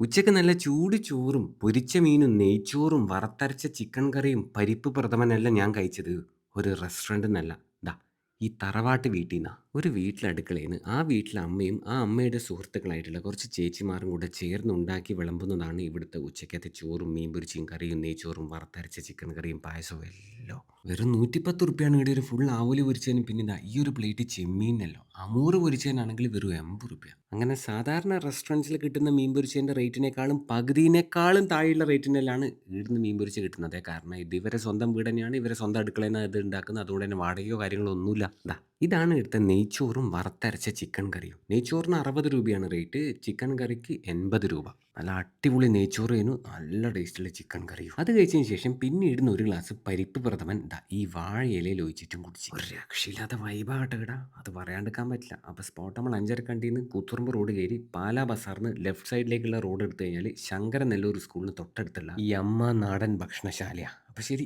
ഉച്ചയ്ക്ക് നല്ല ചൂട് ചോറും പൊരിച്ച മീനും നെയ്ച്ചോറും വറുത്തരച്ച ചിക്കൻ കറിയും പരിപ്പ് പ്രഥമനല്ല ഞാൻ കഴിച്ചത്. ഒരു റെസ്റ്റോറന്റ് ദാ ഈ തറവാട്ട് വീട്ടിൽ നിന്നാണ് ഒരു വീട്ടിലടുക്കളയിൽ നിന്ന് ആ വീട്ടിലെ അമ്മയും ആ അമ്മയുടെ സുഹൃത്തുക്കളായിട്ടുള്ള കുറച്ച് ചേച്ചിമാരും കൂടെ ചേർന്ന് ഉണ്ടാക്കി വിളമ്പുന്നതാണ് ഇവിടുത്തെ ഉച്ചക്കത്തെ ചോറും മീൻ പൊരിച്ചയും കറിയും നെയ്ച്ചോറും വറുത്തരച്ച ചിക്കൻ കറിയും പായസവും എല്ലാം. വെറും നൂറ്റിപ്പത്ത് റുപ്യാണ് ഇവിടെ ഒരു ഫുൾ ആവലി പൊരിച്ചതിന് പിന്നെ ഇതാ ഈ ഒരു പ്ലേറ്റ് ചെമ്മീനല്ലോ. അമൂറ് പൊരിച്ചതിനാണെങ്കിൽ വെറും എൺപത് റുപ്യ അങ്ങനെ സാധാരണ റെസ്റ്റോറന്റ്സിൽ കിട്ടുന്ന മീൻ പൊരിച്ചതിന്റെ റേറ്റിനേക്കാളും പകുതിയിനേക്കാളും താഴെയുള്ള റേറ്റിനെല്ലാം ഇവിടുന്ന് മീൻ പൊരിച്ച് കിട്ടുന്നത്. കാരണം ഇത് ഇവരെ സ്വന്തം വീട് തന്നെയാണ് ഇവരെ സ്വന്തം അടുക്കളയിൽ നിന്ന് ഇത് ഉണ്ടാക്കുന്നത് അതുകൊണ്ട് തന്നെ വാടകയോ കാര്യങ്ങളോ ഒന്നുമില്ല. ഇതാ ഇതാണ് ഇവിടുത്തെ നെയ്ച്ചോറും വറുത്തരച്ച ചിക്കൻ കറിയും. നെയ്ച്ചോറിന് അറുപത് രൂപയാണ് റേറ്റ് ചിക്കൻ കറിക്ക് എൺപത് രൂപ. നല്ല അടിപൊളി നെയ്ച്ചോറ് ചെയ്യുന്നു നല്ല ടേസ്റ്റുള്ള ചിക്കൻ കറിയും. അത് കഴിച്ചതിന് ശേഷം പിന്നെ ഇടുന്ന ഒരു ഗ്ലാസ് പരിപ്പ് പ്രഥമൻ ദാ ഈ വാഴ ഇലയിൽ ഒഴിച്ചിട്ടും കുടിച്ചു. ഒരു രക്ഷയില്ലാത്ത വൈബാട്ടെ കേടാ അത് പറയാണ്ടിരിക്കാൻ പറ്റില്ല. അപ്പോൾ സ്പോട്ട് നമ്മൾ അഞ്ചരക്കണ്ടിയിൽ നിന്ന് കൂത്തുറമ്പ് റോഡ് കയറി പാലാ ബസാറിന് ലെഫ്റ്റ് സൈഡിലേക്കുള്ള റോഡ് എടുത്തു കഴിഞ്ഞാൽ ശങ്കര നെല്ലൂർ സ്കൂളിന് തൊട്ടടുത്തുള്ള ഈ അമ്മ നാടൻ ഭക്ഷണശാലയാണ് അപ്പോൾ ശരി.